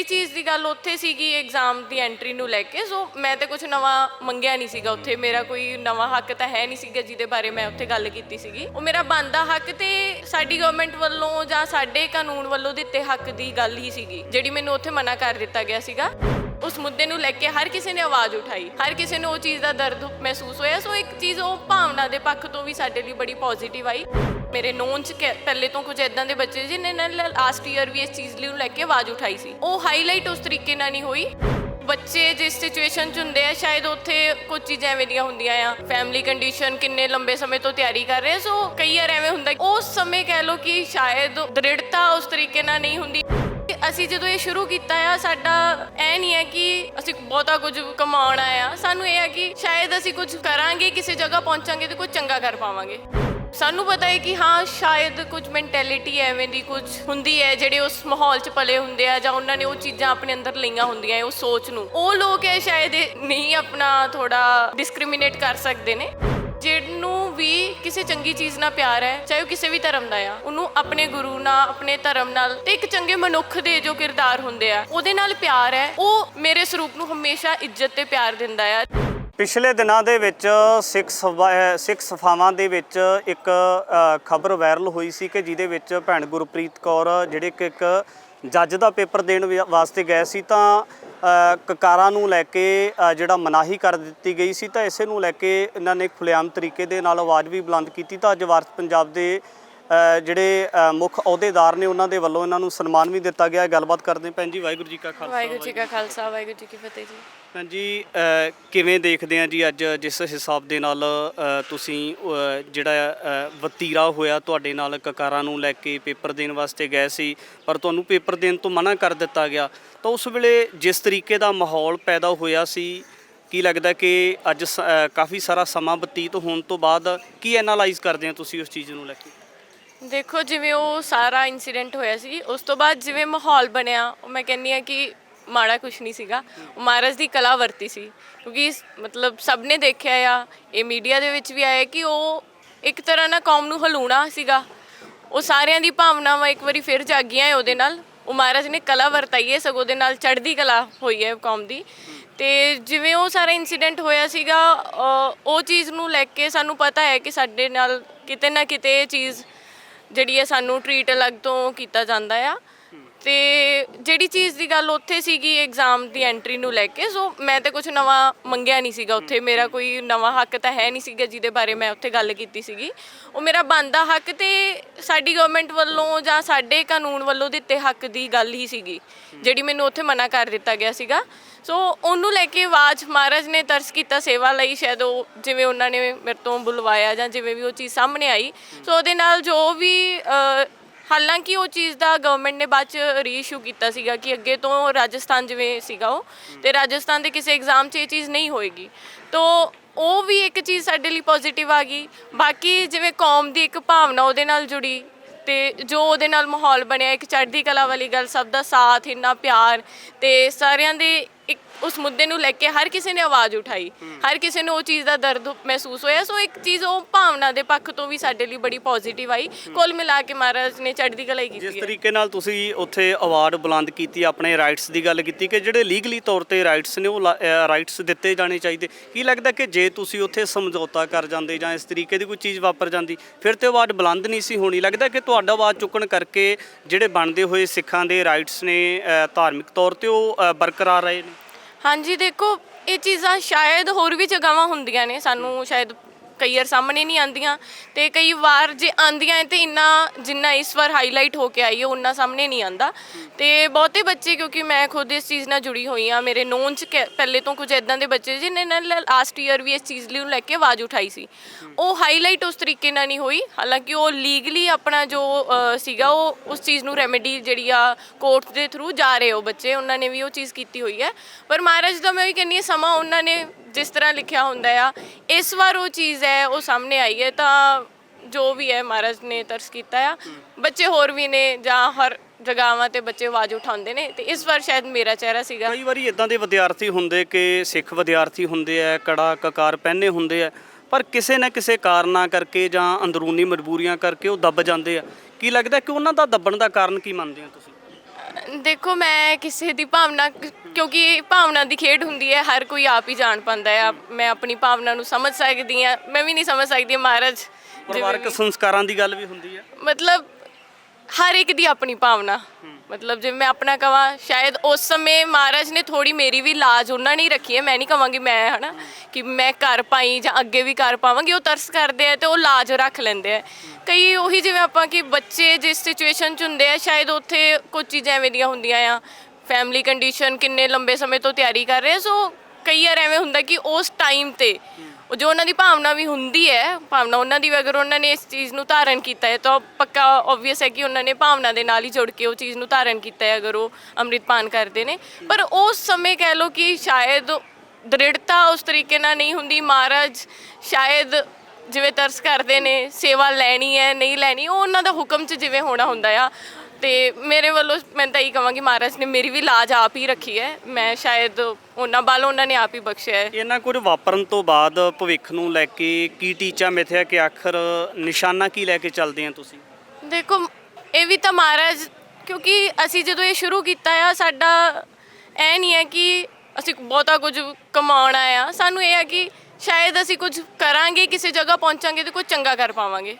ਜਿਹੜੀ ਚੀਜ਼ ਦੀ ਗੱਲ ਉੱਥੇ ਸੀਗੀ ਐਗਜ਼ਾਮ ਦੀ ਐਂਟਰੀ ਨੂੰ ਲੈ ਕੇ? ਸੋ ਮੈਂ ਤੇ ਕੁਝ ਨਵਾਂ ਮੰਗਿਆ ਨਹੀਂ ਸੀਗਾ ਉੱਥੇ। ਮੇਰਾ ਕੋਈ ਨਵਾਂ ਹੱਕ ਤਾਂ ਹੈ ਨਹੀਂ ਸੀਗਾ ਜਿਹਦੇ ਬਾਰੇ ਮੈਂ ਉੱਥੇ ਗੱਲ ਕੀਤੀ ਸੀਗੀ। ਉਹ ਮੇਰਾ ਬਣਦਾ ਹੱਕ ਤੇ ਸਾਡੀ ਗਵਰਨਮੈਂਟ ਵੱਲੋਂ ਜਾਂ ਸਾਡੇ ਕਾਨੂੰਨ ਵੱਲੋਂ ਦਿੱਤੇ ਹੱਕ ਦੀ ਗੱਲ ਹੀ ਸੀਗੀ, ਜਿਹੜੀ ਮੈਨੂੰ ਉੱਥੇ ਮਨਾ ਕਰ ਦਿੱਤਾ ਗਿਆ ਸੀਗਾ। ਉਸ ਮੁੱਦੇ ਨੂੰ ਲੈ ਕੇ ਹਰ ਕਿਸੇ ਨੇ ਆਵਾਜ਼ ਉਠਾਈ। ਹਰ ਕਿਸੇ ਨੂੰ ਉਹ ਚੀਜ਼ ਦਾ ਦਰਦ ਮਹਿਸੂਸ ਹੋਇਆ। ਸੋ ਇੱਕ ਚੀਜ਼ ਉਹ ਭਾਵਨਾ ਦੇ ਪੱਖ ਤੋਂ ਵੀ ਸਾਡੇ ਲਈ ਬੜੀ ਪੋਜ਼ਿਟਿਵ ਆਈ। ਮੇਰੇ ਨੋਨ ਚ ਕਿ- ਪਹਿਲੇ ਤੋਂ ਕੁਝ ਇਦਾਂ ਦੇ ਬੱਚੇ ਜਿਨ੍ਹਾਂ ਨੇ ਲਾਸਟ ਈਅਰ ਵੀ ਇਸ ਚੀਜ਼ ਲਈ ਲੈ ਕੇ ਆਵਾਜ਼ ਉਠਾਈ ਸੀ। ਉਹ ਹਾਈਲਾਈਟ ਉਸ ਤਰੀਕੇ ਨਾਲ ਨਹੀਂ ਹੋਈ। ਬੱਚੇ ਜਿਸ ਸਿਚੁਏਸ਼ਨ ਚ ਹੁੰਦੇ ਆ ਸ਼ਾਇਦ ਉੱਥੇ ਕੁਝ ਚੀਜ਼ਾਂ ਐਵੇਂ ਦੀਆਂ ਹੁੰਦੀਆਂ ਆ। ਫੈਮਿਲੀ ਕੰਡੀਸ਼ਨ ਕਿੰਨੇ ਲੰਬੇ ਸਮੇਂ ਤੋਂ ਤਿਆਰੀ ਕਰ ਰਹੇ ਆ, ਸੋ ਕਈ ਵਾਰ ਐਵੇਂ ਹੁੰਦਾ ਉਸ ਸਮੇਂ ਕਹਿ ਲਓ ਕਿ ਸ਼ਾਇਦ ਦ੍ਰਿੜਤਾ ਉਸ ਤਰੀਕੇ ਨਾਲ ਨਹੀਂ ਹੁੰਦੀ। ਅਸੀਂ ਜਦੋਂ ਇਹ ਸ਼ੁਰੂ ਕੀਤਾ ਆ ਸਾਡਾ ਐ ਨਹੀਂ ਹੈ ਕਿ ਅਸੀਂ ਬਹੁਤਾ ਕੁਝ ਕਮਾਉਣਾ ਆ। ਸਾਨੂੰ ਇਹ ਹੈ ਕਿ ਸ਼ਾਇਦ ਅਸੀਂ ਕੁਝ ਕਰਾਂਗੇ ਕਿਸੇ ਜਗ੍ਹਾ ਪਹੁੰਚਾਂਗੇ ਤੇ ਕੁਝ ਚੰਗਾ ਕਰ ਪਾਵਾਂਗੇ। ਸਾਨੂੰ ਪਤਾ ਹੈ ਕਿ ਹਾਂ ਸ਼ਾਇਦ ਕੁਝ ਮੈਂਟੈਲਿਟੀ ਐਵੇਂ ਦੀ ਕੁਝ ਹੁੰਦੀ ਹੈ ਜਿਹੜੇ ਉਸ ਮਾਹੌਲ 'ਚ ਪਲੇ ਹੁੰਦੇ ਆ ਜਾਂ ਉਹਨਾਂ ਨੇ ਉਹ ਚੀਜ਼ਾਂ ਆਪਣੇ ਅੰਦਰ ਲਈਆਂ ਹੁੰਦੀਆਂ ਹੈ, ਉਹ ਸੋਚ ਨੂੰ। ਉਹ ਲੋਕ ਹੈ ਸ਼ਾਇਦ ਇਹ ਨਹੀਂ ਆਪਣਾ ਥੋੜਾ ਡਿਸਕ੍ਰਿਮੀਨੇਟ ਕਰ ਸਕਦੇ ਨੇ। ਜਿਹਨੂੰ ਵੀ ਕਿਸੇ ਚੰਗੀ ਚੀਜ਼ ਨਾਲ ਪਿਆਰ ਹੈ ਚਾਹੇ ਉਹ ਕਿਸੇ ਵੀ ਧਰਮ ਦਾ ਆ ਉਹਨੂੰ ਆਪਣੇ ਗੁਰੂ ਨਾਲ ਆਪਣੇ ਧਰਮ ਨਾਲ ਤੇ ਇੱਕ ਚੰਗੇ ਮਨੁੱਖ ਦੇ ਜੋ ਕਿਰਦਾਰ ਹੁੰਦੇ ਆ ਉਹਦੇ ਨਾਲ ਪਿਆਰ ਹੈ ਉਹ ਮੇਰੇ ਸਰੂਪ ਨੂੰ ਹਮੇਸ਼ਾ ਇੱਜ਼ਤ ਤੇ ਪਿਆਰ ਦਿੰਦਾ ਆ। ਪਿਛਲੇ ਦਿਨਾਂ ਦੇ ਵਿੱਚ ਸਿੱਖ ਸਭਾ- ਸਿੱਖ ਸਫਾਵਾਂ ਦੇ ਵਿੱਚ ਇੱਕ ਖਬਰ ਵਾਇਰਲ ਹੋਈ ਸੀ ਕਿ ਜਿਹਦੇ ਵਿੱਚ ਭੈਣ ਗੁਰਪ੍ਰੀਤ ਕੌਰ, ਜਿਹੜੇ ਕਿ ਇੱਕ ਜੱਜ ਦਾ ਪੇਪਰ ਦੇਣ ਵੀ- ਵਾਸਤੇ ਗਏ ਸੀ, ਤਾਂ ਕਕਾਰਾਂ ਨੂੰ ਲੈ ਕੇ ਜਿਹੜਾ ਮਨਾਹੀ ਕਰ ਦਿੱਤੀ ਗਈ ਸੀ, ਤਾਂ ਇਸੇ ਨੂੰ ਲੈ ਕੇ ਇਹਨਾਂ ਨੇ ਖੁੱਲ੍ਹੇਆਮ ਤਰੀਕੇ ਦੇ ਨਾਲ ਆਵਾਜ਼ ਵੀ ਬੁਲੰਦ ਕੀਤੀ, ਤਾਂ ਅੱਜ ਵਾਰਸ ਪੰਜਾਬ ਦੇ ਜਿਹੜੇ ਮੁੱਖ ਅਹੁਦੇਦਾਰ ਨੇ ਉਹਨਾਂ ਦੇ ਵੱਲੋਂ ਇਹਨਾਂ ਨੂੰ ਸਨਮਾਨ ਵੀ ਦਿੱਤਾ ਗਿਆ। ਗੱਲਬਾਤ ਕਰਦੇ ਭੈਣ ਜੀ ਵਾਹਿਗੁਰੂ ਜੀ ਕਾ ਖਾਲਸਾ ਵਾਹਿਗੁਰੂ ਜੀ ਕਾ ਖਾਲਸਾ ਵਾਹਿਗੁਰੂ ਜੀ ਕੀ ਫਤਿਹ ਜੀ। ਭੈਣ ਜੀ ਕਿਵੇਂ ਦੇਖਦੇ ਆ ਜੀ ਅੱਜ ਜਿਸ ਹਿਸਾਬ ਦੇ ਨਾਲ ਤੁਸੀਂ ਜਿਹੜਾ ਵਤੀਰਾ ਹੋਇਆ ਤੁਹਾਡੇ ਨਾਲ ਕਕਾਰਾਂ ਨੂੰ ਲੈ ਕੇ ਪੇਪਰ ਦੇਣ ਵਾਸਤੇ ਗਏ ਸੀ ਪਰ ਤੁਹਾਨੂੰ ਪੇਪਰ ਦੇਣ ਤੋਂ ਮਨਾ ਕਰ ਦਿੱਤਾ ਗਿਆ। ਤਾਂ ਉਸ ਵੇਲੇ ਜਿਸ ਤਰੀਕੇ ਦਾ ਮਾਹੌਲ ਪੈਦਾ ਹੋਇਆ ਸੀ ਕੀ ਲੱਗਦਾ ਕਿ ਅੱਜ ਕਾਫੀ ਸਾਰਾ ਸਮਾਂ ਬਤੀਤ ਹੋਣ ਤੋਂ ਬਾਅਦ ਕੀ ਐਨਾਲਾਈਜ਼ ਕਰਦੇ ਆ ਤੁਸੀਂ ਉਸ ਚੀਜ਼ ਨੂੰ ਲੈ ਕੇ? ਦੇਖੋ ਜਿਵੇਂ ਉਹ ਸਾਰਾ ਇਨਸੀਡੈਂਟ ਹੋਇਆ ਸੀ ਉਸ ਤੋਂ ਬਾਅਦ ਜਿਵੇਂ ਮਾਹੌਲ ਬਣਿਆ ਉਹ ਮੈਂ ਕਹਿੰਨੀ ਆ ਕਿ ਮਾੜਾ ਕੁਛ ਨਹੀਂ ਸੀਗਾ। ਉਹ ਮਹਾਰਾਜ ਦੀ ਕਲਾ ਵਰਤੀ ਸੀ ਕਿਉਂਕਿ ਇਸ- ਮਤਲਬ ਸਭ ਨੇ ਦੇਖਿਆ ਆ ਇਹ ਮੀਡੀਆ ਦੇ ਵਿੱਚ ਵੀ ਆਇਆ ਕਿ ਉਹ ਇੱਕ ਤਰ੍ਹਾਂ ਨਾਲ ਕੌਮ ਨੂੰ ਹਲੂਣਾ ਸੀਗਾ। ਉਹ ਸਾਰਿਆਂ ਦੀ ਭਾਵਨਾਵਾਂ ਇੱਕ ਵਾਰੀ ਫਿਰ ਜਾਗੀਆਂ ਹੈ ਉਹਦੇ ਨਾਲ। ਉਹ ਮਹਾਰਾਜ ਨੇ ਕਲਾ ਵਰਤਾਈ ਹੈ ਸਗੋਂ ਦੇ ਨਾਲ ਚੜ੍ਹਦੀ ਕਲਾ ਹੋਈ ਹੈ ਕੌਮ ਦੀ। ਤੇ ਜਿਵੇਂ ਉਹ ਸਾਰਾ ਇਨਸੀਡੈਂਟ ਹੋਇਆ ਸੀਗਾ ਅ, ਉਹ ਚੀਜ਼ ਨੂੰ ਲੈ ਕੇ ਸਾਨੂੰ ਪਤਾ ਹੈ ਕਿ ਸਾਡੇ ਨਾਲ ਕਿਤੇ ਨਾ ਕਿਤੇ ਇਹ ਚੀਜ਼ ਜਿਹੜੀ ਹੈ ਸਾਨੂੰ ਟ੍ਰੀਟ ਅਲੱਗ ਤੋਂ ਕੀਤਾ ਜਾਂਦਾ ਆ। ਤੇ ਜਿਹੜੀ ਚੀਜ਼ ਦੀ ਗੱਲ ਉੱਥੇ ਸੀਗੀ ਐਗਜ਼ਾਮ ਦੀ ਐਂਟਰੀ ਨੂੰ ਲੈ ਕੇ ਸੋ ਮੈਂ ਤੇ ਕੁਝ ਨਵਾਂ ਮੰਗਿਆ ਨਹੀਂ ਸੀਗਾ ਉੱਥੇ। ਮੇਰਾ ਕੋਈ ਨਵਾਂ ਹੱਕ ਤਾਂ ਹੈ ਨਹੀਂ ਸੀਗਾ ਜਿਹਦੇ ਬਾਰੇ ਮੈਂ ਉੱਥੇ ਗੱਲ ਕੀਤੀ ਸੀਗੀ। ਉਹ ਮੇਰਾ ਬਣਦਾ ਹੱਕ ਤੇ ਸਾਡੀ ਗਵਰਨਮੈਂਟ ਵੱਲੋਂ ਜਾਂ ਸਾਡੇ ਕਾਨੂੰਨ ਵੱਲੋਂ ਦਿੱਤੇ ਹੱਕ ਦੀ ਗੱਲ ਹੀ ਸੀਗੀ ਜਿਹੜੀ ਮੈਨੂੰ ਉੱਥੇ ਮਨਾ ਕਰ ਦਿੱਤਾ ਗਿਆ ਸੀਗਾ। ਸੋ ਉਹਨੂੰ ਲੈ ਕੇ ਆਵਾਜ਼ ਮਹਾਰਾਜ ਨੇ ਤਰਸ ਕੀਤਾ ਸੇਵਾ ਲਈ ਸ਼ਾਇਦ ਉਹ ਜਿਵੇਂ ਉਹਨਾਂ ਨੇ ਮੇਰੇ ਤੋਂ ਬੁਲਵਾਇਆ ਜਾਂ ਜਿਵੇਂ ਵੀ ਉਹ ਚੀਜ਼ ਸਾਹਮਣੇ ਆਈ। ਸੋ ਉਹਦੇ ਨਾਲ ਜੋ ਵੀ ਅ, ਹਾਲਾਂਕਿ ਉਹ ਚੀਜ਼ ਦਾ ਗਵਰਨਮੈਂਟ ਨੇ ਬਾਅਦ ਚ ਰੀਇਸ਼ੂ ਕੀਤਾ ਸੀਗਾ ਕਿ ਅੱਗੇ ਤੋਂ ਰਾਜਸਥਾਨ ਜਿਵੇਂ ਸੀਗਾ ਉਹ ਤੇ ਰਾਜਸਥਾਨ ਦੇ ਕਿਸੇ ਐਗਜ਼ਾਮ 'ਚ ਇਹ ਚੀਜ਼ ਨਹੀਂ ਹੋਏਗੀ। ਤੋ ਉਹ ਵੀ ਇੱਕ ਚੀਜ਼ ਸਾਡੇ ਲਈ ਪੋਜ਼ਿਟਿਵ ਆ ਗਈ। ਬਾਕੀ ਜਿਵੇਂ ਕੌਮ ਦੀ ਇੱਕ ਭਾਵਨਾ ਉਹਦੇ ਨਾਲ ਜੁੜੀ ਤੇ ਜੋ ਉਹਦੇ ਨਾਲ ਮਾਹੌਲ ਬਣਿਆ ਇੱਕ ਚੜ੍ਹਦੀ ਕਲਾ ਵਾਲੀ ਗੱਲ ਸਭ ਦਾ ਸਾਥ ਇੰਨਾ ਪਿਆਰ ਤੇ ਸਾਰਿਆਂ ਦੇ ਇੱਕ ਉਸ ਮੁੱਦੇ ਨੂੰ ਲੈ ਕੇ ਹਰ ਕਿਸੇ ਨੇ ਆਵਾਜ਼ ਉਠਾਈ। ਹਰ ਕਿਸੇ ਨੂੰ ਉਹ ਚੀਜ਼ ਦਾ ਦਰਦ ਮਹਿਸੂਸ ਹੋਇਆ। ਸੋ ਇੱਕ ਚੀਜ਼ ਉਹ ਭਾਵਨਾ ਦੇ ਪੱਖ ਤੋਂ ਵੀ ਸਾਡੇ ਲਈ ਬੜੀ ਪੋਜ਼ਿਟਿਵ ਆਈ। ਕੁੱਲ ਮਿਲਾ ਕੇ ਮਹਾਰਾਜ ਨੇ ਚੜ੍ਹਦੀ ਕਲਾ ਹੀ ਜਿਸ ਕੀਤੀ ਹੈ। ਤਰੀਕੇ ਨਾਲ ਤੁਸੀਂ ਉੱਥੇ ਅਵਾਰਡ ਬੁਲੰਦ ਕੀਤੀ ਆਪਣੇ ਰਾਈਟਸ ਦੀ ਗੱਲ ਕੀਤੀ ਕਿ ਜਿਹੜੇ ਲੀਗਲੀ ਤੌਰ ਤੇ ਰਾਈਟਸ ਨੇ ਉਹ ਰਾਈਟਸ ਦਿੱਤੇ ਜਾਣੇ ਚਾਹੀਦੇ। ਕੀ ਲੱਗਦਾ ਕਿ ਜੇ ਤੁਸੀਂ ਉੱਥੇ ਸਮਝੌਤਾ ਕਰ ਜਾਂਦੇ ਜਾਂ ਇਸ ਤਰੀਕੇ ਦੀ ਕੋਈ ਚੀਜ਼ ਵਾਪਰ ਜਾਂਦੀ ਫਿਰ ਤੇ ਅਵਾਰਡ ਬੁਲੰਦ ਨਹੀਂ ਸੀ ਹੋਣੀ। ਲੱਗਦਾ ਕਿ ਤੁਹਾਡਾ ਆਵਾਜ਼ ਚੁੱਕਣ ਕਰਕੇ ਜਿਹੜੇ ਬਣਦੇ ਹੋਏ ਸਿੱਖਾਂ ਦੇ ਰਾਈਟਸ ਨੇ ਧਾਰਮਿਕ ਤੌਰ ਤੇ ਉਹ ਬਰਕਰਾਰ ਰਹੇ ਨੇ? ਹਾਂਜੀ ਦੇਖੋ ਇਹ ਚੀਜ਼ਾਂ ਸ਼ਾਇਦ ਹੋਰ ਵੀ ਜਗ੍ਹਾਵਾਂ ਹੁੰਦੀਆਂ ਨੇ ਸਾਨੂੰ ਸ਼ਾਇਦ ਕਈ ਵਾਰ ਸਾਹਮਣੇ ਨਹੀਂ ਆਂਦੀਆਂ ਤੇ ਕਈ ਵਾਰ ਜੇ ਆਂਦੀਆਂ ਹੈ ਤੇ ਇੰਨਾ ਜਿੰਨਾ ਇਸ ਵਾਰ ਹਾਈਲਾਈਟ ਹੋ ਕੇ ਆਈ ਹੈ ਉਹਨਾਂ ਸਾਹਮਣੇ ਨਹੀਂ ਆਂਦਾ ਤੇ ਬਹੁਤੇ ਬੱਚੇ ਕਿਉਂਕਿ ਮੈਂ ਖੁਦ ਇਸ ਚੀਜ਼ ਨਾਲ ਜੁੜੀ ਹੋਈ ਆ ਮੇਰੇ ਨੋਨ ਚ ਕਿ- ਪਹਿਲੇ ਤੋਂ ਕੁਝ ਇਦਾਂ ਦੇ ਬੱਚੇ ਜਿਨ੍ਹਾਂ ਨੇ ਲਾਸਟ ਈਅਰ ਵੀ ਇਸ ਚੀਜ਼ ਲਈ ਲੈ ਕੇ ਆਵਾਜ਼ ਉਠਾਈ ਸੀ। ਉਹ ਹਾਈਲਾਈਟ ਉਸ ਤਰੀਕੇ ਨਾਲ ਨਹੀਂ ਹੋਈ ਹਾਲਾਂਕਿ ਉਹ ਲੀਗਲੀ ਆਪਣਾ ਜੋ ਅ, ਸੀਗਾ ਉਹ ਉਸ ਚੀਜ਼ ਨੂੰ ਰੈਮੇਡੀ ਜਿਹੜੀ ਆ ਕੋਰਟ ਦੇ ਥਰੂ ਜਾ ਰਹੇ ਉਹ ਬੱਚੇ ਉਹਨਾਂ ਨੇ ਵੀ ਉਹ ਚੀਜ਼ ਕੀਤੀ ਹੋਈ ਹੈ। ਪਰ ਮਹਾਰਾਜ ਦਾ ਮੈਂ ਵੀ ਕਹਿੰਨੀ ਹਾਂ ਸਮਾਂ ਉਹਨਾਂ ਨੇ ਜਿਸ ਤਰ੍ਹਾਂ ਲਿਖਿਆ ਹੁੰਦਾ ਆ, ਇਸ ਵਾਰ ਉਹ ਚੀਜ਼ ਹੈ, ਉਹ ਸਾਹਮਣੇ ਆਈ ਹੈ, ਤਾਂ ਜੋ ਵੀ ਹੈ ਮਹਾਰਾਜ ਨੇ ਤਰਸ ਕੀਤਾ ਆ। ਬੱਚੇ ਹੋਰ ਵੀ ਨੇ, ਜਾਂ ਹਰ ਜਗ੍ਹਾਵਾਂ ਤੇ ਬੱਚੇ ਆਵਾਜ਼ ਉਠਾਉਂਦੇ ਨੇ, ਤੇ ਇਸ ਵਾਰ ਸ਼ਾਇਦ ਮੇਰਾ ਚਿਹਰਾ ਸੀਗਾ। ਕਈ ਵਾਰੀ ਇਦਾਂ ਦੇ ਵਿਦਿਆਰਥੀ ਹੁੰਦੇ ਕਿ ਸਿੱਖ ਵਿਦਿਆਰਥੀ ਹੁੰਦੇ ਆ, ਕੜਾ ਕਕਾਰ ਪਹਿਨੇ ਹੁੰਦੇ ਆ, ਪਰ ਕਿਸੇ ਨਾ ਕਿਸੇ ਕਾਰਨਾਂ ਕਰਕੇ ਜਾਂ ਅੰਦਰੂਨੀ ਮਜਬੂਰੀਆਂ ਕਰਕੇ ਉਹ ਦੱਬ ਜਾਂਦੇ ਆ। ਕੀ ਲੱਗਦਾ ਕਿ ਉਹਨਾਂ ਦਾ ਦੱਬਣ ਦਾ ਕਾਰਨ ਕੀ ਮੰਨਦੇ ਆ ਤੁਸੀਂ? ਦੇਖੋ ਮੈਂ ਕਿਸੇ ਦੀ ਭਾਵਨਾ ਕਿਉਂਕਿ ਭਾਵਨਾ ਦੀ ਖੇਡ ਹੁੰਦੀ ਹੈ ਹਰ ਕੋਈ ਆਪ ਹੀ ਜਾਣ ਪਾਉਂਦਾ ਹੈ। ਮੈਂ ਆਪਣੀ ਭਾਵਨਾ ਨੂੰ ਸਮਝ ਸਕਦੀ ਹਾਂ। ਮੈਂ ਵੀ ਨਹੀਂ ਸਮਝ ਸਕਦੀ ਮਹਾਰਾਜ ਪਰਿਵਾਰਕ ਸੰਸਕਾਰਾਂ ਦੀ ਗੱਲ ਵੀ ਹੁੰਦੀ ਹੈ। ਮਤਲਬ ਹਰ ਇੱਕ ਦੀ ਆਪਣੀ ਭਾਵਨਾ। ਮਤਲਬ ਜੇ ਮੈਂ ਆਪਣਾ ਕਵਾਂ, ਸ਼ਾਇਦ ਉਸ ਸਮੇਂ ਮਹਾਰਾਜ ਨੇ ਥੋੜੀ ਮੇਰੀ ਵੀ ਲਾਜ ਉਹਨਾਂ ਨੇ ਹੀ ਰੱਖੀ ਹੈ। ਮੈਂ ਨਹੀਂ ਕਵਾਂਗੀ ਮੈਂ, ਹਨਾ, ਕਿ ਮੈਂ ਕਰ ਪਾਈ ਜਾਂ ਅੱਗੇ ਵੀ ਕਰ ਪਾਵਾਂਗੀ, ਉਹ ਤਰਸ ਕਰਦੇ ਆ ਤੇ ਉਹ ਲਾਜ ਰੱਖ ਲੈਂਦੇ ਆ। ਕਈ ਉਹੀ ਜਿਵੇਂ ਆਪਾਂ ਕਿ ਬੱਚੇ ਜਿਸ ਸਿਚੁਏਸ਼ਨ 'ਚ ਹੁੰਦੇ ਆ, ਸ਼ਾਇਦ ਉੱਥੇ ਕੁਝ ਚੀਜ਼ਾਂ ਐਵੇਂ ਦੀਆਂ ਹੁੰਦੀਆਂ ਆ। ਫੈਮਿਲੀ ਕੰਡੀਸ਼ਨ ਕਿੰਨੇ ਲੰਬੇ ਸਮੇਂ ਤੋਂ ਤਿਆਰੀ ਕਰ ਰਹੇ ਸੋ ਕਈ ਵਾਰ ਐਵੇਂ ਹੁੰਦਾ ਕਿ ਉਸ ਟਾਈਮ ਤੇ ਉਹ ਜੋ ਉਹਨਾਂ ਦੀ ਭਾਵਨਾ ਵੀ ਹੁੰਦੀ ਹੈ, ਭਾਵਨਾ ਉਹਨਾਂ ਦੀ ਵੀ ਅਗਰ ਉਹਨਾਂ ਨੇ ਇਸ ਚੀਜ਼ ਨੂੰ ਧਾਰਨ ਕੀਤਾ ਹੈ, ਤਾਂ ਪੱਕਾ ਆਬਵੀਅਸ ਹੈ ਕਿ ਉਹਨਾਂ ਨੇ ਭਾਵਨਾ ਦੇ ਨਾਲ ਹੀ ਜੁੜ ਕੇ ਉਹ ਚੀਜ਼ ਨੂੰ ਧਾਰਨ ਕੀਤਾ ਹੈ, ਅਗਰ ਉਹ ਅੰਮ੍ਰਿਤਪਾਨ ਕਰਦੇ ਨੇ। ਪਰ ਉਸ ਸਮੇਂ ਕਹਿ ਲਓ ਕਿ ਸ਼ਾਇਦ ਦ੍ਰਿੜਤਾ ਉਸ ਤਰੀਕੇ ਨਾਲ ਨਹੀਂ ਹੁੰਦੀ। ਮਹਾਰਾਜ ਸ਼ਾਇਦ ਜਿਵੇਂ ਤਰਸ ਕਰਦੇ ਨੇ, ਸੇਵਾ ਲੈਣੀ ਹੈ, ਨਹੀਂ ਲੈਣੀ, ਉਹ ਉਹਨਾਂ ਦਾ ਹੁਕਮ 'ਚ ਜਿਵੇਂ ਹੋਣਾ ਹੁੰਦਾ ਆ। ਤੇ ਮੇਰੇ ਵੱਲੋਂ ਮੈਂ ਤਾਂ ਇਹੀ ਕਹਾਂਗੀ ਮਹਾਰਾਜ ਨੇ ਮੇਰੀ ਵੀ ਲਾਜ ਆਪ ਹੀ ਰੱਖੀ ਹੈ। ਮੈਂ ਸ਼ਾਇਦ ਉਹਨਾਂ ਵੱਲ ਉਹਨਾਂ ਨੇ ਆਪ ਹੀ ਬਖਸ਼ਿਆ ਹੈ। ਇਹਨਾਂ ਕੁਝ ਵਾਪਰਨ ਤੋਂ ਬਾਅਦ ਭਵਿੱਖ ਨੂੰ ਲੈ ਕੇ ਕੀ ਟੀਚਾ ਮਿਥਿਆ ਕਿ ਆਖਰ ਨਿਸ਼ਾਨਾ ਕੀ ਲੈ ਕੇ ਚੱਲਦੇ ਆ ਤੁਸੀਂ? ਦੇਖੋ ਇਹ ਵੀ ਤਾਂ ਮਹਾਰਾਜ ਕਿਉਂਕਿ ਅਸੀਂ ਜਦੋਂ ਇਹ ਸ਼ੁਰੂ ਕੀਤਾ ਆ ਸਾਡਾ ਐ ਨਹੀਂ ਹੈ ਕਿ ਅਸੀਂ ਬਹੁਤਾ ਕੁਝ ਕਮਾਉਣਾ ਆ। ਸਾਨੂੰ ਇਹ ਹੈ ਕਿ ਸ਼ਾਇਦ ਅਸੀਂ ਕੁਝ ਕਰਾਂਗੇ ਕਿਸੇ ਜਗ੍ਹਾ ਪਹੁੰਚਾਂਗੇ ਤੇ ਕੁਝ ਚੰਗਾ ਕਰ ਪਾਵਾਂਗੇ।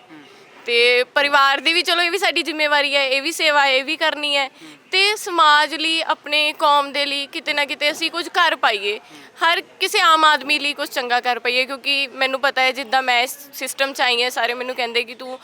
ਤੇ ਪਰਿਵਾਰ ਦੀ ਵੀ ਚਲੋ ਇਹ ਵੀ ਸਾਡੀ ਜ਼ਿੰਮੇਵਾਰੀ ਹੈ, ਇਹ ਵੀ ਸੇਵਾ, ਇਹ ਵੀ ਕਰਨੀ ਹੈ। ਤੇ ਸਮਾਜ ਲਈ, ਆਪਣੇ ਕੌਮ ਦੇ ਲਈ ਕਿਤੇ ਨਾ ਕਿਤੇ ਅਸੀਂ ਕੁਝ ਕਰ ਪਾਈਏ। ਹਰ ਕਿਸੇ ਆਮ ਆਦਮੀ ਲਈ ਕੁਝ ਚੰਗਾ ਕਰ ਪਾਈਏ, ਕਿਉਂਕਿ ਮੈਨੂੰ ਪਤਾ ਹੈ ਜਿੱਦਾਂ ਮੈਂ ਇਸ ਸਿਸਟਮ ਚ ਆਈ ਹਾਂ, ਸਾਰੇ ਮੈਨੂੰ ਕਹਿੰਦੇ ਕਿ ਤੂੰ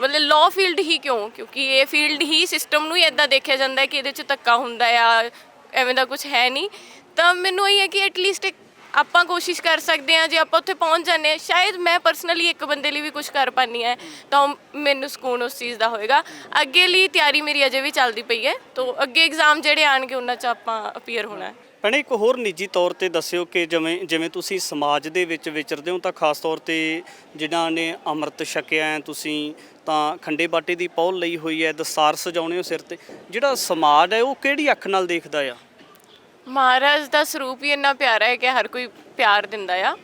ਮਤਲਬ ਲਾਅ ਫੀਲਡ ਹੀ ਕਿਉਂ? ਕਿਉਂਕਿ ਇਹ ਫੀਲਡ ਹੀ ਸਿਸਟਮ ਨੂੰ ਹੀ ਇਦਾਂ ਦੇਖਿਆ ਜਾਂਦਾ ਹੈ ਕਿ ਇਹਦੇ ਚ ਧੱਕਾ ਹੁੰਦਾ ਆ, ਐਵੇਂ ਦਾ ਕੁਝ ਹੈ ਨਹੀਂ। ਤਾਂ ਮੈਨੂੰ ਇਹ ਹੈ ਕਿ ਐਟਲੀਸਟ ਇੱਕ ਆਪਾਂ ਕੋਸ਼ਿਸ਼ ਕਰ ਸਕਦੇ ਹਾਂ, ਜੇ ਆਪਾਂ ਉੱਥੇ ਪਹੁੰਚ ਜਾਂਦੇ ਹਾਂ, ਸ਼ਾਇਦ ਮੈਂ ਪਰਸਨਲੀ ਇੱਕ ਬੰਦੇ ਲਈ ਵੀ ਕੁਝ ਕਰ ਪਾਨੀ ਹੈ, ਤਾਂ ਉਹ ਮੈਨੂੰ ਸਕੂਨ ਉਸ ਚੀਜ਼ ਦਾ ਹੋਏਗਾ। ਅੱਗੇ ਲਈ ਤਿਆਰੀ ਮੇਰੀ ਅਜੇ ਵੀ ਚੱਲਦੀ ਪਈ ਹੈ, ਤਾਂ ਅੱਗੇ ਐਗਜ਼ਾਮ ਜਿਹੜੇ ਆਣਗੇ ਉਹਨਾਂ 'ਚ ਆਪਾਂ ਅਪੀਅਰ ਹੋਣਾ ਹੈ। ਭੈਣੇ, ਇੱਕ ਹੋਰ ਨਿੱਜੀ ਤੌਰ ਤੇ ਦੱਸਿਓ ਕਿ ਜਿਵੇਂ ਜਿਵੇਂ ਤੁਸੀਂ ਸਮਾਜ ਦੇ ਵਿੱਚ ਵਿਚਰਦੇ ਹੋ, ਤਾਂ ਖਾਸ ਤੌਰ ਤੇ ਜਿਨ੍ਹਾਂ ਨੇ ਅੰਮ੍ਰਿਤ ਛਕਿਆ ਹੈ, ਤੁਸੀਂ ਤਾਂ ਖੰਡੇ ਬਾਟੇ ਦੀ ਪੌਲ ਲਈ ਹੋਈ ਹੈ ਦਸਤਾਰ ਸਜਾਉਣੇ ਹੋ ਸਿਰ ਤੇ। ਜਿਹੜਾ ਸਮਾਜ ਹੈ, ਉਹ ਕਿਹੜੀ ਅੱਖ ਨਾਲ ਦੇਖਦਾ ਆ? ਮਹਾਰਾਜ ਦਾ ਸਰੂਪ ਹੀ ਇੰਨਾ ਪਿਆਰਾ ਹੈ ਕਿ ਹਰ ਕੋਈ ਪਿਆਰ ਦਿੰਦਾ ਆ।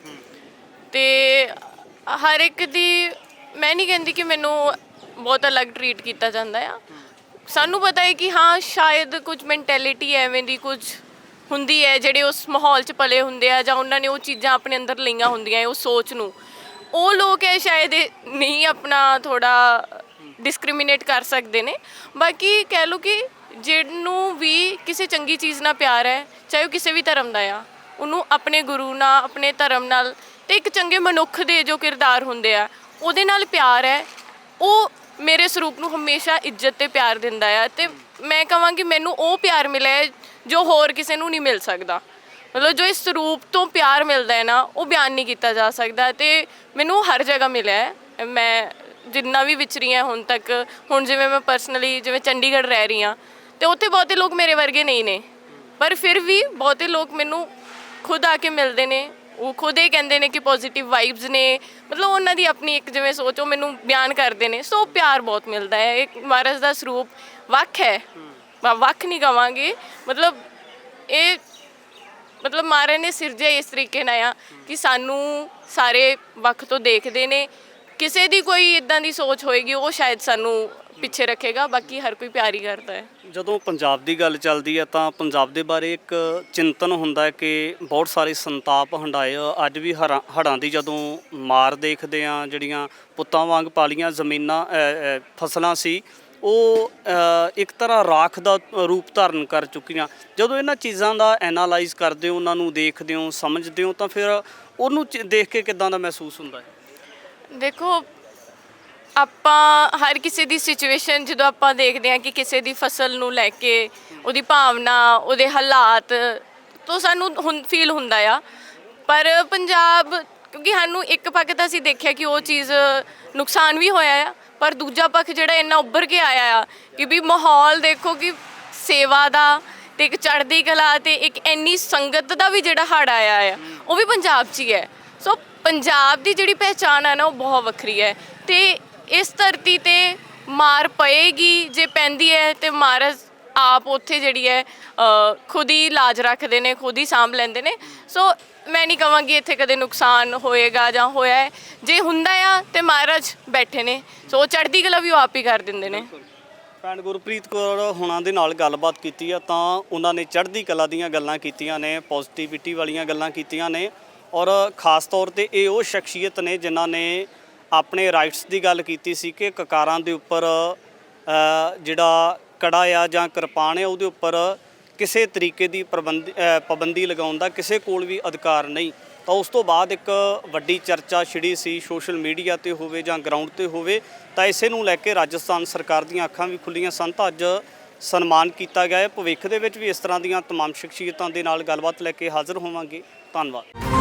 ਤੇ ਹਰ ਇੱਕ ਦੀ ਮੈਂ ਨਹੀਂ ਕਹਿੰਦੀ ਕਿ ਮੈਨੂੰ ਬਹੁਤ ਅਲੱਗ ਟਰੀਟ ਕੀਤਾ ਜਾਂਦਾ ਆ। ਸਾਨੂੰ ਪਤਾ ਹੈ ਕਿ ਹਾਂ ਸ਼ਾਇਦ ਕੁਝ ਮੈਂਟੈਲਿਟੀ ਐਵੇਂ ਦੀ ਕੁਝ ਹੁੰਦੀ ਹੈ ਜਿਹੜੇ ਉਸ ਮਾਹੌਲ 'ਚ ਪਲੇ ਹੁੰਦੇ ਆ ਜਾਂ ਉਹਨਾਂ ਨੇ ਉਹ ਚੀਜ਼ਾਂ ਆਪਣੇ ਅੰਦਰ ਲਈਆਂ ਹੁੰਦੀਆਂ ਹੈ, ਉਹ ਸੋਚ ਨੂੰ। ਉਹ ਲੋਕ ਹੈ ਸ਼ਾਇਦ ਇਹ ਨਹੀਂ ਆਪਣਾ ਥੋੜਾ ਡਿਸਕ੍ਰਿਮੀਨੇਟ ਕਰ ਸਕਦੇ ਨੇ। ਬਾਕੀ ਕਹਿ ਲਓ ਕਿ ਜਿਹਨੂੰ ਵੀ ਕਿਸੇ ਚੰਗੀ ਚੀਜ਼ ਨਾਲ ਪਿਆਰ ਹੈ, ਚਾਹੇ ਉਹ ਕਿਸੇ ਵੀ ਧਰਮ ਦਾ ਆ, ਉਹਨੂੰ ਆਪਣੇ ਗੁਰੂ ਨਾਲ, ਆਪਣੇ ਧਰਮ ਨਾਲ ਤੇ ਇੱਕ ਚੰਗੇ ਮਨੁੱਖ ਦੇ ਜੋ ਕਿਰਦਾਰ ਹੁੰਦੇ ਆ, ਉਹਦੇ ਨਾਲ ਪਿਆਰ ਹੈ, ਉਹ ਮੇਰੇ ਸਰੂਪ ਨੂੰ ਹਮੇਸ਼ਾ ਇੱਜ਼ਤ ਤੇ ਪਿਆਰ ਦਿੰਦਾ ਆ ਤੇ ਮੈਂ ਕਹਾਂਗੀ ਮੈਨੂੰ ਉਹ ਪਿਆਰ ਮਿਲਿਆ ਹੈ ਜੋ ਹੋਰ ਕਿਸੇ ਨੂੰ ਨਹੀਂ ਮਿਲ ਸਕਦਾ। ਮਤਲਬ ਜੋ ਇਸ ਸਰੂਪ ਤੋਂ ਪਿਆਰ ਮਿਲਦਾ ਹੈ ਨਾ, ਉਹ ਬਿਆਨ ਨਹੀਂ ਕੀਤਾ ਜਾ ਸਕਦਾ ਤੇ ਮੈਨੂੰ ਹਰ ਜਗ੍ਹਾ ਮਿਲਿਆ ਹੈ। ਮੈਂ ਜਿੰਨਾ ਵੀ ਵਿਚਰੀ ਹਾਂ ਹੁਣ ਤੱਕ, ਹੁਣ ਜਿਵੇਂ ਮੈਂ ਪਰਸਨਲੀ ਜਿਵੇਂ ਚੰਡੀਗੜ੍ਹ ਰਹਿ ਰਹੀ ਹਾਂ ਤੇ ਉੱਥੇ ਬਹੁਤੇ ਲੋਕ ਮੇਰੇ ਵਰਗੇ ਨਹੀਂ ਨੇ। ਪਰ ਫਿਰ ਵੀ ਬਹੁਤੇ ਲੋਕ ਮੈਨੂੰ ਖੁਦ ਆ ਕੇ ਮਿਲਦੇ ਨੇ। ਉਹ ਖੁਦ ਹੀ ਕਹਿੰਦੇ ਨੇ ਕਿ ਪੋਜ਼ਿਟਿਵ ਵਾਈਬਸ ਨੇ। ਮਤਲਬ ਉਹਨਾਂ ਦੀ ਆਪਣੀ ਇੱਕ ਜਿਵੇਂ ਸੋਚ, ਉਹ ਮੈਨੂੰ ਬਿਆਨ ਕਰਦੇ ਨੇ। ਸੋ ਪਿਆਰ ਬਹੁਤ ਮਿਲਦਾ ਹੈ। ਇੱਕ ਮਹਾਰਾਜ ਦਾ ਸਰੂਪ ਵੱਖ ਹੈ। ਮੈਂ ਵੱਖ ਨਹੀਂ ਕਵਾਂਗੀ। ਮਤਲਬ ਇਹ, ਮਤਲਬ ਮਹਾਰਾਜ ਨੇ ਸਿਰਜਿਆ ਇਸ ਤਰੀਕੇ ਨਾਲ ਆ ਕਿ ਸਾਨੂੰ ਸਾਰੇ ਵੱਖ ਤੋਂ ਦੇਖਦੇ ਨੇ। ਕਿਸੇ ਦੀ ਕੋਈ ਇਦਾਂ ਦੀ ਸੋਚ ਹੋਏਗੀ, ਉਹ ਸ਼ਾਇਦ ਸਾਨੂੰ ਪਿੱਛੇ ਰੱਖੇਗਾ ਬਾਕੀ ਹਰ ਕੋਈ ਪਿਆਰ ਹੀ ਕਰਦਾ ਹੈ। ਜਦੋਂ ਪੰਜਾਬ ਦੀ ਗੱਲ ਚੱਲਦੀ ਹੈ ਤਾਂ ਪੰਜਾਬ ਦੇ ਬਾਰੇ ਇੱਕ ਚਿੰਤਨ ਹੁੰਦਾ ਹੈ ਕਿ ਬਹੁਤ ਸਾਰੇ ਸੰਤਾਪ ਹੰਡਾਏ। ਅੱਜ ਵੀ ਹੜ੍ਹਾਂ ਹੜ੍ਹਾਂ ਦੀ ਜਦੋਂ ਮਾਰ ਦੇਖਦੇ ਆ ਜਿਹੜੀਆਂ ਪੁੱਤਾਂ ਵਾਂਗ ਪਾਲੀਆਂ ਜ਼ਮੀਨਾਂ ਅ, ਅ, ਫਸਲਾਂ ਸੀ ਉਹ ਅ, ਇੱਕ ਤਰ੍ਹਾਂ ਰਾਖ ਦਾ ਰੂਪ ਧਾਰਨ ਕਰ ਚੁੱਕੀਆਂ। ਜਦੋਂ ਇਹਨਾਂ ਚੀਜ਼ਾਂ ਦਾ ਐਨਾਲਾਈਜ਼ ਕਰਦੇ ਹੋ ਉਹਨਾਂ ਨੂੰ ਦੇਖਦੇ ਹੋ ਸਮਝਦੇ ਹੋ ਤਾਂ ਫਿਰ ਉਹਨੂੰ ਚ- ਦੇਖ ਕੇ ਕਿਦਾਂ ਦਾ ਮਹਿਸੂਸ ਹੁੰਦਾ ਹੈ? ਦੇਖੋ ਆਪਾਂ ਹਰ ਕਿਸੇ ਦੀ ਸਿਚੁਏਸ਼ਨ ਜਦੋਂ ਆਪਾਂ ਦੇਖਦੇ ਹਾਂ ਕਿ ਕਿਸੇ ਦੀ ਫਸਲ ਨੂੰ ਲੈ ਕੇ ਉਹਦੀ ਭਾਵਨਾ, ਉਹਦੇ ਹਾਲਾਤ, ਤੋਂ ਸਾਨੂੰ ਹੁਣ ਫੀਲ ਹੁੰਦਾ ਆ। ਪਰ ਪੰਜਾਬ, ਕਿਉਂਕਿ ਸਾਨੂੰ ਇੱਕ ਪੱਖ ਤਾਂ ਅਸੀਂ ਦੇਖਿਆ ਕਿ ਉਹ ਚੀਜ਼ ਨੁਕਸਾਨ ਵੀ ਹੋਇਆ ਆ, ਪਰ ਦੂਜਾ ਪੱਖ ਜਿਹੜਾ ਇੰਨਾ ਉੱਭਰ ਕੇ ਆਇਆ ਆ ਕਿ ਵੀ ਮਾਹੌਲ ਦੇਖੋ ਕਿ ਸੇਵਾ ਦਾ ਤੇ ਇੱਕ ਚੜ੍ਹਦੀ ਕਲਾ ਤੇ ਇੱਕ ਇੰਨੀ ਸੰਗਤ ਦਾ ਵੀ ਜਿਹੜਾ ਹੜ ਆਇਆ ਆ, ਉਹ ਵੀ ਪੰਜਾਬ 'ਚ ਹੀ ਹੈ। ਸੋ ਪੰਜਾਬ ਦੀ ਜਿਹੜੀ ਪਹਿਚਾਣ ਹੈ ਨਾ, ਉਹ ਬਹੁਤ ਵੱਖਰੀ ਹੈ। ਤੇ ਇਸ ਧਰਤੀ ਤੇ ਮਾਰ ਪਏਗੀ ਜੇ ਪੈਂਦੀ ਹੈ ਤੇ ਮਹਾਰਾਜ ਆਪ ਉੱਥੇ ਜਿਹੜੀ ਹੈ ਅ, ਖੁਦ ਹੀ ਲਾਜ ਰੱਖਦੇ ਨੇ ਖੁਦ ਹੀ ਸਾਂਭ ਲੈਂਦੇ ਨੇ। ਸੋ ਮੈਂ ਨਹੀਂ ਕਹਾਂਗੀ ਇੱਥੇ ਕਦੇ ਨੁਕਸਾਨ ਹੋਏਗਾ ਜਾਂ ਹੋਇਆ ਹੈ। ਜੇ ਹੁੰਦਾ ਆ ਤੇ ਮਹਾਰਾਜ ਬੈਠੇ ਨੇ। ਸੋ ਉਹ ਚੜ੍ਹਦੀ ਕਲਾ ਵੀ ਉਹ ਆਪ ਹੀ ਕਰ ਦਿੰਦੇ ਨੇ। ਭੈਣ ਗੁਰਪ੍ਰੀਤ ਕੌਰ ਹੁਣਾਂ ਦੇ ਨਾਲ ਗੱਲਬਾਤ ਕੀਤੀ ਆ ਤਾਂ ਉਹਨਾਂ ਨੇ ਚੜ੍ਹਦੀ ਕਲਾ ਦੀਆਂ ਗੱਲਾਂ ਕੀਤੀਆਂ ਨੇ ਪੋਜ਼ਿਟਿਵਿਟੀ ਵਾਲੀਆਂ ਗੱਲਾਂ ਕੀਤੀਆਂ ਨੇ। ਔਰ ਖਾਸ ਤੌਰ ਤੇ ਇਹ ਉਹ ਸ਼ਖਸੀਅਤ ਨੇ ਜਿਨ੍ਹਾਂ ਨੇ ਆਪਣੇ ਰਾਈਟਸ ਦੀ ਗੱਲ ਕੀਤੀ ਸੀ ਕਿ ਕਕਾਰਾਂ ਦੇ ਉੱਪਰ ਅ, ਜਿਹੜਾ ਕੜਾ ਆ ਜਾਂ ਕਿਰਪਾਨ ਹੈ ਉਹਦੇ ਉੱਪਰ ਕਿਸੇ ਤਰੀਕੇ ਦੀ ਪ੍ਰਬੰਧ ਅ, ਪਾਬੰਦੀ ਲਗਾਉਣ ਦਾ ਕਿਸੇ ਕੋਲ ਵੀ ਅਧਿਕਾਰ ਨਹੀਂ ਤਾਂ ਉਸ ਤੋਂ ਬਾਅਦ ਇੱਕ ਵੱਡੀ ਚਰਚਾ ਛਿੜੀ ਸੀ ਸੋਸ਼ਲ ਮੀਡੀਆ ਤੇ ਹੋਵੇ ਜਾਂ ਗਰਾਊਂਡ ਤੇ ਹੋਵੇ ਤਾਂ ਇਸੇ ਨੂੰ ਲੈ ਕੇ ਰਾਜਸਥਾਨ ਸਰਕਾਰ ਦੀਆਂ ਅੱਖਾਂ ਵੀ ਖੁੱਲੀਆਂ ਸਨ ਤਾਂ ਅੱਜ ਸਨਮਾਨ ਕੀਤਾ ਗਿਆ ਹੈ ਭਵਿੱਖ ਦੇ ਵਿੱਚ ਵੀ ਇਸ ਤਰ੍ਹਾਂ ਦੀਆਂ तमाम ਸ਼ਖਸੀਅਤਾਂ ਦੇ ਨਾਲ ਗੱਲਬਾਤ ਲੈ ਕੇ ਹਾਜ਼ਰ ਹੋਵਾਂਗੇ ਧੰਨਵਾਦ